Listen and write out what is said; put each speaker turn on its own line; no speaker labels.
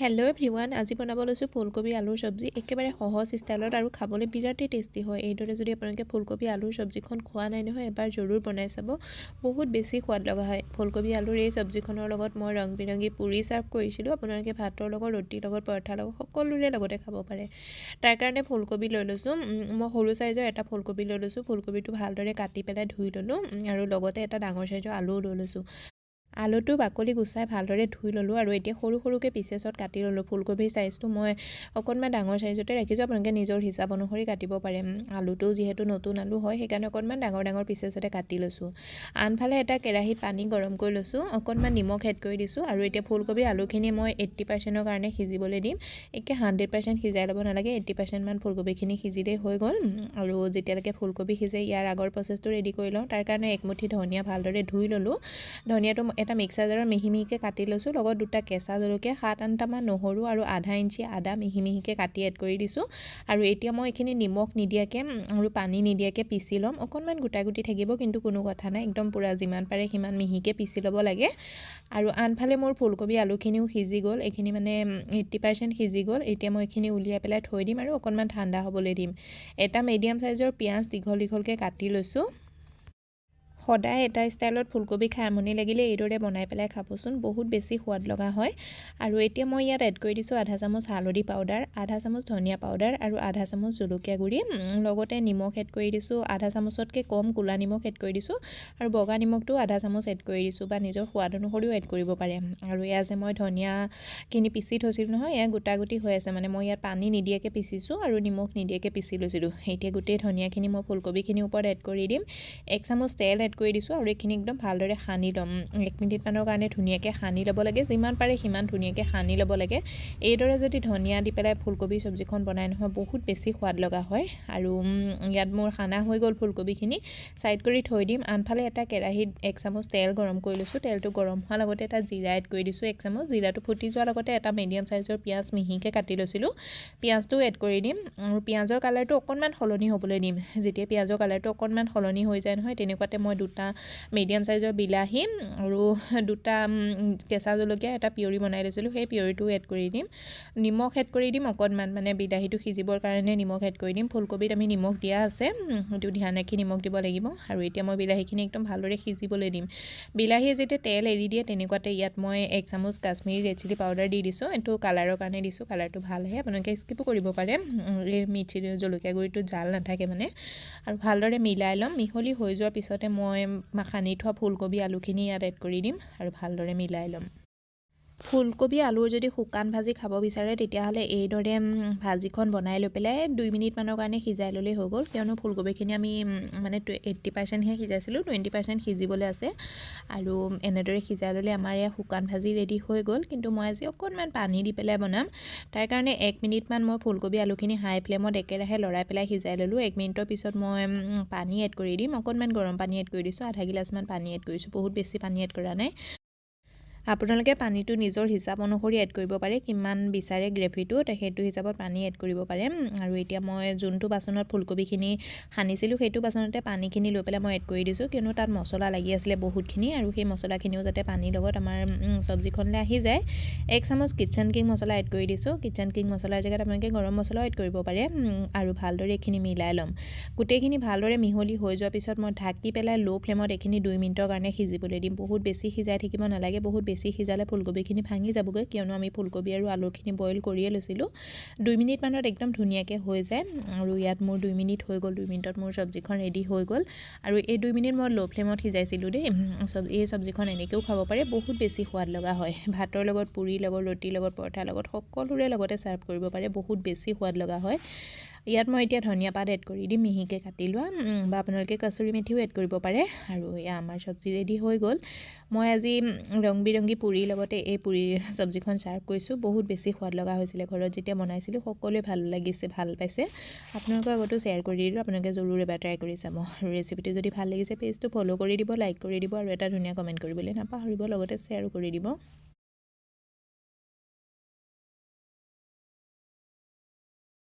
Hello everyone আজি বনাব লৈছোঁ ফুলকবি আলুৰ চব্জি একেবাৰে সহজ ষ্টাইলত আৰু খাবলৈ বিৰাটেই টেষ্টি হয়। এইদৰে যদি আপোনালোকে ফুলকবি আলুৰ চব্জিখন খোৱা নাই নহয় এবাৰ জৰুৰ বনাই চাব। বহুত বেছি সোৱাদ লগা হয়। ফুলকবি আলুৰ এই চব্জিখনৰ লগত মই ৰং বিৰঙী পুৰি চাৰ্ভ কৰিছিলোঁ। আপোনালোকে ভাতৰ লগত ৰুটিৰ লগত পৰঠাৰ লগত সকলোৰে লগতে খাব পাৰে। তাৰ কাৰণে ফুলকবি লৈ লৈছোঁ। মই সৰু চাইজৰ এটা ফুলকবি লৈ লৈছোঁ। ফুলকবিটো ভালদৰে কাটি পেলাই ধুই ল'লোঁ। আৰু লগতে এটা ডাঙৰ চাইজৰ আলুও লৈ লৈছোঁ। আলুটো বাকলি গুচাই ভালদৰে ধুই ল'লোঁ আৰু এতিয়া সৰু সৰুকৈ পিচেছত কাটি ল'লোঁ। ফুলকবিৰ চাইজটো মই অকণমান ডাঙৰ চাইজতে ৰাখিছোঁ আপোনালোকে নিজৰ হিচাপ অনুসৰি কাটিব পাৰে। আলুটো যিহেতু নতুন আলু হয় সেইকাৰণে অকণমান ডাঙৰ ডাঙৰ পিচেছতে কাটি লৈছোঁ। আনফালে এটা কেৰাহীত পানী গৰম কৰি লৈছোঁ অকণমান নিমখ এড কৰি দিছোঁ আৰু এতিয়া ফুলকবি আলুখিনি মই এইট্টি পাৰ্চেণ্টৰ কাৰণে সিজিবলৈ দিম। একে হাণ্ড্ৰেড পাৰ্চেণ্ট সিজাই ল'ব নালাগে এইট্টি পাৰ্চেণ্টমান ফুলকবিখিনি সিজিলেই হৈ গ'ল। আৰু যেতিয়ালৈকে ফুলকবি সিজে ইয়াৰ আগৰ প্ৰচেছটো ৰেডি কৰি লওঁ। তাৰ কাৰণে একমুঠি ধনিয়া ভালদৰে ধুই ল'লোঁ। ধনিয়াটো এটা মিক্সাৰ জাৰত মিহি মিহিকৈ কাটি লৈছোঁ লগত দুটা কেঁচা জলকীয়া সাত আঠটামান নহৰু আৰু আধা ইঞ্চি আদা মিহি মিহিকৈ কাটি এড কৰি দিছোঁ। আৰু এতিয়া মই এইখিনি নিমখ নিদিয়াকৈ আৰু পানী নিদিয়াকৈ পিচি ল'ম। অকণমান গোটা গুটি থাকিব কিন্তু কোনো কথা নাই। একদম পূৰা যিমান পাৰে সিমান মিহিকৈ পিচি ল'ব লাগে। আৰু আনফালে মোৰ ফুলকবি আলুখিনিও সিজি গ'ল। এইখিনি মানে এইট্টি পাৰ্চেণ্ট সিজি গ'ল। এতিয়া মই এইখিনি উলিয়াই পেলাই থৈ দিম আৰু অকণমান ঠাণ্ডা হ'বলৈ দিম। এটা মিডিয়াম চাইজৰ পিঁয়াজ দীঘল দীঘলকৈ কাটি লৈছোঁ। সদায় এটা ষ্টাইলত ফুলকবি খাই আমনি লাগিলে এইদৰে বনাই পেলাই খাবচোন বহুত বেছি সোৱাদ লগা হয়। আৰু এতিয়া মই ইয়াত এড কৰি দিছোঁ আধা চামুচ হালধি পাউডাৰ আধা চামুচ ধনিয়া পাউডাৰ আৰু আধা চামুচ জলকীয়া গুড়ি। লগতে নিমখ এড কৰি দিছোঁ আধা চামুচতকৈ কম ক'লা নিমখ এড কৰি দিছোঁ আৰু বগা নিমখটো আধা চামুচ এড কৰি দিছোঁ বা নিজৰ সোৱাদ অনুসৰিও এড কৰিব পাৰে। আৰু এয়া যে মই ধনিয়াখিনি পিচি থৈছিলোঁ নহয় এয়া গোটা গুটি হৈ আছে মানে মই ইয়াত পানী নিদিয়াকৈ পিচিছোঁ আৰু নিমখ নিদিয়াকৈ পিচি লৈছিলোঁ। এতিয়া গোটেই ধনিয়াখিনি মই ফুলকবিখিনিৰ ওপৰত এড কৰি দিম। এক চামুচ তেল এড কৰি দিছোঁ আৰু এইখিনি একদম ভালদৰে সানি ল'ম। এক মিনিটমানৰ কাৰণে ধুনীয়াকৈ সানি ল'ব লাগে। যিমান পাৰে সিমান ধুনীয়াকৈ সানি ল'ব লাগে। এইদৰে যদি ধনিয়া দি পেলাই ফুলকবি চব্জিখন বনাই নহয় বহুত বেছি সোৱাদ লগা হয়। আৰু ইয়াত মোৰ সানা হৈ গ'ল ফুলকবিখিনি। ছাইড কৰি থৈ দিম। আনফালে এটা কেৰাহীত এক চামুচ তেল গৰম কৰি লৈছোঁ। তেলটো গৰম হোৱাৰ লগতে এটা জিৰা এড কৰি দিছোঁ এক চামুচ। জিৰাটো ফুটি যোৱাৰ লগতে এটা মিডিয়াম চাইজৰ পিঁয়াজ মিহিকৈ কাটি লৈছিলোঁ। পিঁয়াজটো এড কৰি দিম। আৰু পিঁয়াজৰ কালাৰটো অকণমান সলনি হ'বলৈ দিম। যেতিয়া পিঁয়াজৰ কালাৰটো অকণমান সলনি হৈ যায় নহয় তেনেকুৱাতে মই দুটা মিডিয়াম চাইজৰ বিলাহী আৰু দুটা কেঁচা জলকীয়া এটা পিয়ৰি বনাই লৈছিলোঁ। সেই পিয়ৰিটো এড কৰি দিম। নিমখ এড কৰি দিম অকণমান মানে বিলাহীটো সিজিবৰ কাৰণে নিমখ এড কৰি দিম। ফুলকবিত আমি নিমখ দিয়া আছে সেইটো ধ্যান ৰাখি নিমখ দিব লাগিব। আৰু এতিয়া মই বিলাহীখিনি একদম ভালদৰে সিজিবলৈ দিম। বিলাহীয়ে যেতিয়া তেল এৰি দিয়ে তেনেকুৱাতে ইয়াত মই এক চামুচ কাশ্মীৰী ৰেড চিলি পাউডাৰ দি দিছোঁ। এইটো কালাৰৰ কাৰণে দিছোঁ। কালাৰটো ভাল আহে। আপোনালোকে স্কিপো কৰিব পাৰে। এই মিঠি জলকীয়া গুড়িটো জাল নাথাকে মানে। আৰু ভালদৰে মিলাই ল'ম। মিহলি হৈ যোৱাৰ পিছতে মই সানি থোৱা ফুলকবি আলুখিনি ইয়াত এড কৰি দিম আৰু ভালদৰে মিলাই ল'ম। ফুলকবি আলুৰ যদি শুকান ভাজি খাব বিচাৰে তেতিয়াহ'লে এইদৰে ভাজিখন বনাই লৈ পেলাই দুই মিনিটমানৰ কাৰণে সিজাই ল'লেই হৈ গ'ল। কিয়নো ফুলকবিখিনি আমি মানে এইট্টি পাৰ্চেণ্টহে সিজাইছিলোঁ টুৱেণ্টি পাৰ্চেণ্ট সিজিবলৈ আছে। আৰু এনেদৰে সিজাই ল'লে আমাৰ এয়া শুকান ভাজি ৰেডি হৈ গ'ল। কিন্তু মই আজি অকণমান পানী দি পেলাই বনাম। তাৰ কাৰণে এক মিনিটমান মই ফুলকবি আলুখিনি হাই ফ্লেমত একেৰাহে লৰাই পেলাই সিজাই ল'লোঁ। এক মিনিটৰ পিছত মই পানী এড কৰি দিম। অকণমান গৰম পানী এড কৰি দিছোঁ। আধা গিলাচমান পানী এড কৰিছোঁ। বহুত বেছি পানী এড কৰা নাই। আপোনালোকে পানীটো নিজৰ হিচাপ অনুসৰি এড কৰিব পাৰে কিমান বিচাৰে গ্ৰেভিটো সেইটো হিচাপত পানী এড কৰিব পাৰে। আৰু এতিয়া মই যোনটো বাচনত ফুলকবিখিনি সানিছিলোঁ সেইটো বাচনতে পানীখিনি লৈ পেলাই মই এড কৰি দিছোঁ কিয়নো তাত মছলা লাগি আছিলে বহুতখিনি আৰু সেই মছলাখিনিও যাতে পানীৰ লগত আমাৰ চব্জিখনলৈ আহি যায়। এক চামুচ কিটচেন কিং মছলা এড কৰি দিছোঁ। কিটচেন কিং মছলাৰ জেগাত আপোনালোকে গৰম মছলাও এড কৰিব পাৰে আৰু ভালদৰে এইখিনি মিলাই ল'ম। গোটেইখিনি ভালদৰে মিহলি হৈ যোৱাৰ পিছত মই ঢাকি পেলাই ল' ফ্লেমত এইখিনি দুই মিনিটৰ কাৰণে সিজিবলৈ দিম। বহুত বেছি সিজাই থাকিব নালাগে বহুত বেছি সিজালে ফুলকবিখিনি ভাঙি যাবগৈ কিয়নো আমি ফুলকবি আৰু আলুখিনি বইল কৰিয়ে লৈছিলোঁ। দুই মিনিটমানত একদম ধুনীয়াকৈ হৈ যায় আৰু ইয়াত মোৰ দুই মিনিট হৈ গ'ল দুই মিনিটত মোৰ চব্জিখন ৰেডি হৈ গ'ল। আৰু এই দুই মিনিট মই ল' ফ্লেমত সিজাইছিলোঁ দেই চব এই চব্জিখন এনেকৈও খাব পাৰে বহুত বেছি সোৱাদ লগা হয়। ভাতৰ লগত পুৰিৰ লগত ৰুটিৰ লগত পৰঠাৰ লগত সকলোৰে লগতে ছাৰ্ভ কৰিব পাৰে বহুত বেছি সোৱাদ লগা হয়। ইয়াত মই এতিয়া ধনিয়া পাত এড কৰি দিম মিহিকৈ কাটি লোৱা বা আপোনালোকে কচুৰি মেথিও এড কৰিব পাৰে। আৰু এয়া আমাৰ চব্জি ৰেডি হৈ গ'ল। মই আজি ৰং বিৰংগী পুৰিৰ লগতে এই পুৰিৰ চব্জিখন ছাৰ্ভ কৰিছোঁ। বহুত বেছি সোৱাদ লগা হৈছিলে ঘৰত যেতিয়া বনাইছিলোঁ। সকলোৱে ভাল লাগিছে ভাল পাইছে। আপোনালোকৰ আগতো শ্বেয়াৰ কৰি দিলোঁ। আপোনালোকে জৰুৰ এবাৰ ট্ৰাই কৰি চাব। আৰু ৰেচিপিটো যদি ভাল লাগিছে পেজটো ফ'ল' কৰি দিব লাইক কৰি দিব আৰু এটা ধুনীয়া কমেণ্ট কৰিবলৈ নাপাহৰিব লগতে শ্বেয়াৰো কৰি দিব।